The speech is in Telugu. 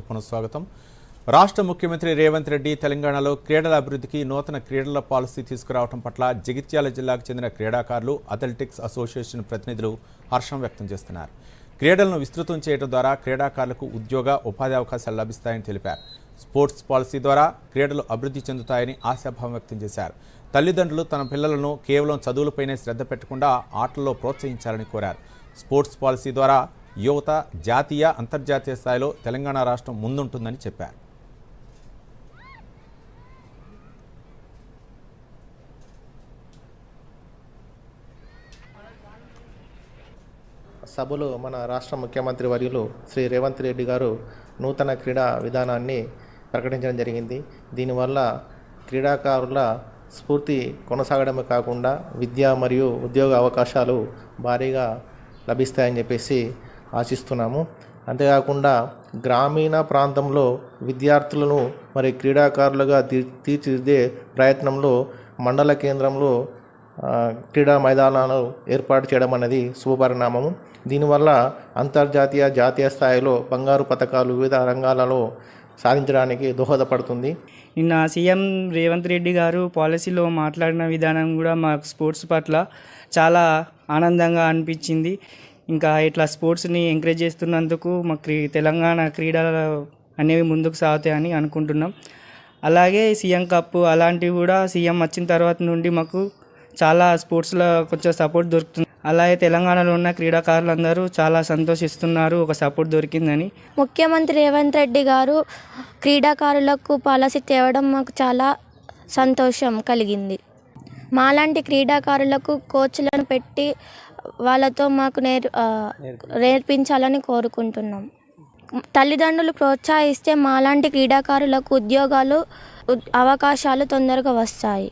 పునఃస్వాగతం. రాష్ట్ర ముఖ్యమంత్రి రేవంత్ రెడ్డి తెలంగాణలో క్రీడల అభివృద్ధికి నూతన క్రీడల పాలసీ తీసుకురావడం పట్ల జగిత్యాల జిల్లాకు చెందిన క్రీడాకారులు అథ్లెటిక్స్ అసోసియేషన్ ప్రతినిధులు హర్షం వ్యక్తం చేస్తున్నారు. క్రీడలను విస్తృతం చేయడం ద్వారా క్రీడాకారులకు ఉద్యోగ ఉపాధి అవకాశాలు లభిస్తాయని తెలిపారు. స్పోర్ట్స్ పాలసీ ద్వారా క్రీడలు అభివృద్ధి చెందుతాయని ఆశాభావం వ్యక్తం చేశారు. తల్లిదండ్రులు తన పిల్లలను కేవలం చదువులపైనే శ్రద్ధ పెట్టకుండా ఆటల్లో ప్రోత్సహించాలని కోరారు. స్పోర్ట్స్ పాలసీ ద్వారా యువత జాతీయ అంతర్జాతీయ స్థాయిలో తెలంగాణ రాష్ట్రం ముందుంటుందని చెప్పారు. సభలో మన రాష్ట్ర ముఖ్యమంత్రి వర్యులు శ్రీ రేవంత్ రెడ్డి గారు నూతన క్రీడా విధానాన్ని ప్రకటించడం జరిగింది. దీనివల్ల క్రీడాకారుల స్ఫూర్తి కొనసాగడమే కాకుండా విద్య మరియు ఉద్యోగ అవకాశాలు భారీగా లభిస్తాయని చెప్పేసి ఆశిస్తున్నాము. అంతేకాకుండా గ్రామీణ ప్రాంతంలో విద్యార్థులను మరి క్రీడాకారులుగా తీ- తీర్చిదిద్దే ప్రయత్నంలో మండల కేంద్రంలో క్రీడా మైదానాలు ఏర్పాటు చేయడం అనేది శుభపరిణామము. దీనివల్ల అంతర్జాతీయ జాతీయ స్థాయిలో బంగారు పథకాలు వివిధ రంగాలలో సాధించడానికి దోహదపడుతుంది. నిన్న సీఎం రేవంత్ రెడ్డి గారు పాలసీలో మాట్లాడిన విధానం కూడా మాకు స్పోర్ట్స్ పట్ల చాలా ఆనందంగా అనిపించింది. ఇంకా ఇట్లా స్పోర్ట్స్ని ఎంకరేజ్ చేస్తున్నందుకు మా క్రీ తెలంగాణ క్రీడలు అనేవి ముందుకు సాగుతాయని అనుకుంటున్నాం. అలాగే సీఎం కప్ అలాంటివి కూడా సీఎం వచ్చిన తర్వాత నుండి మాకు చాలా స్పోర్ట్స్లో కొంచెం సపోర్ట్ దొరుకుతుంది. అలాగే తెలంగాణలో ఉన్న క్రీడాకారులందరూ చాలా సంతోషిస్తున్నారు ఒక సపోర్ట్ దొరికిందని. ముఖ్యమంత్రి రేవంత్ రెడ్డి గారు క్రీడాకారులకు పాలసీ తేవడం మాకు చాలా సంతోషం కలిగింది. మాలాంటి క్రీడాకారులకు కోచ్లను పెట్టి వాళ్ళతో మాకు నేర్ నేర్పించాలని కోరుకుంటున్నాం. తల్లిదండ్రులు ప్రోత్సహిస్తే మాలాంటి క్రీడాకారులకు ఉద్యోగాలు అవకాశాలు తొందరగా వస్తాయి.